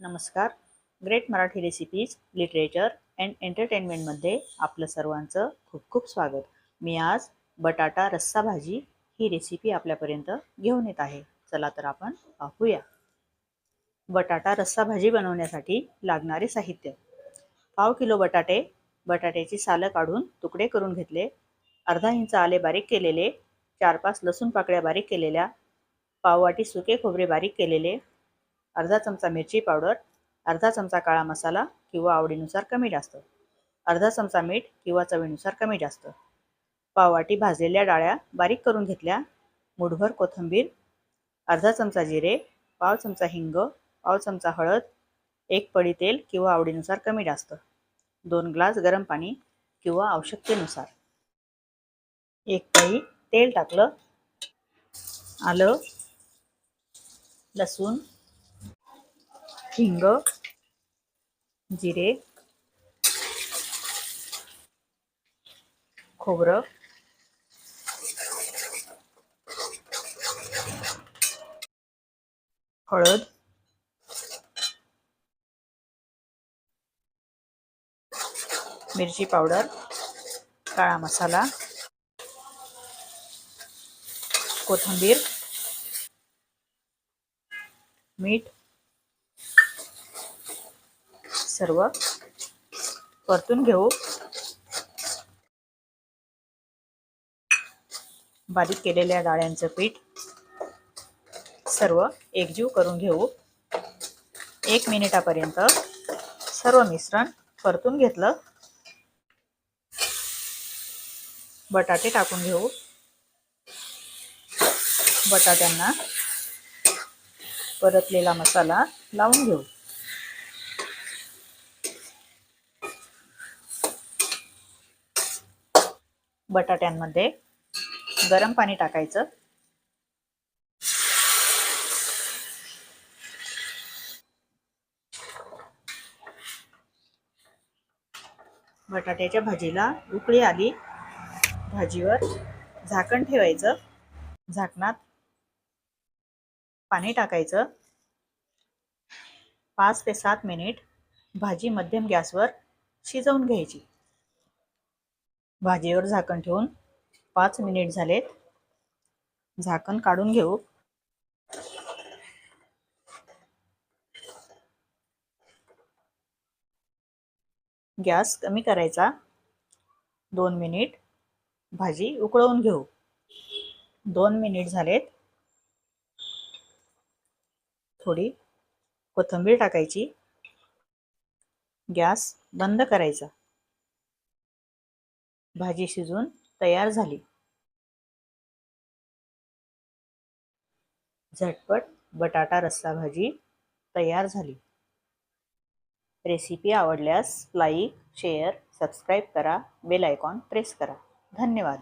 नमस्कार. Great Marathi recipes literature and एंटरटेनमेंटमध्ये आपलं सर्वांचं खूप खूप स्वागत. मी आज बटाटा रस्सा भाजी ही रेसिपी आपल्यापर्यंत घेऊन येत आहे. चला तर आपण पाहूया. बटाटा रस्सा भाजी बनवण्यासाठी लागणारे साहित्य. पाव किलो बटाटे बटाट्याची सालं काढून तुकडे करून घेतले. अर्धा इंच आले बारीक केलेले चार पाच लसूण पाकळ्या बारीक केलेल्या पाववाटी सुके खोबरे बारीक केलेले अर्धा चमचा मिरची पावडर अर्धा चमचा काळा मसाला किंवा आवडीनुसार कमी जास्त अर्धा चमचा मीठ किंवा चवीनुसार कमी जास्त. पाववाटी भाजलेल्या डाळ्या बारीक करून घेतल्या. मुठभर कोथिंबीर अर्धा चमचा जिरे पाव चमचा हिंग पाव चमचा हळद एक पडी तेल किंवा आवडीनुसार कमी जास्त दोन ग्लास गरम पाणी किंवा आवश्यकतेनुसार. एक पळी तेल टाकलं आलं लसूण हिंग जिरे खोबरं हळद मिरची पावडर काळा मसाला कोथिंबीर मीठ सर्व परतून घेऊ. बारीक केलेल्या डाळ्यांचं पीठ सर्व एकजीव करून घेऊ. एक मिनिटापर्यंत सर्व मिश्रण परतून घेतलं. बटाटे टाकून घेऊ. बटाट्यांना परतलेला मसाला लावून घेऊ. बटाट्यांमध्ये गरम पाणी टाकायचं. बटाट्याच्या भाजीला उकळी आली. भाजीवर झाकण ठेवायचं. झाकणात पाणी टाकायचं. पाच ते सात मिनिट भाजी मध्यम गॅसवर शिजवून घ्यायची. भाजीवर झाकण ठेवून पाच मिनिट झालेत. झाकण काढून घेऊ. गॅस कमी करायचा. दोन मिनिट. भाजी उकळवून घेऊ. दोन मिनिट झालेत. थोडी कोथिंबीर टाकायची. गॅस बंद करायचा. भाजी शिजून तयार झाली. झटपट बटाटा रस्सा भाजी तयार झाली. रेसिपी आवडल्यास लाईक शेअर सबस्क्राईब करा. बेल आयकॉन प्रेस करा. धन्यवाद.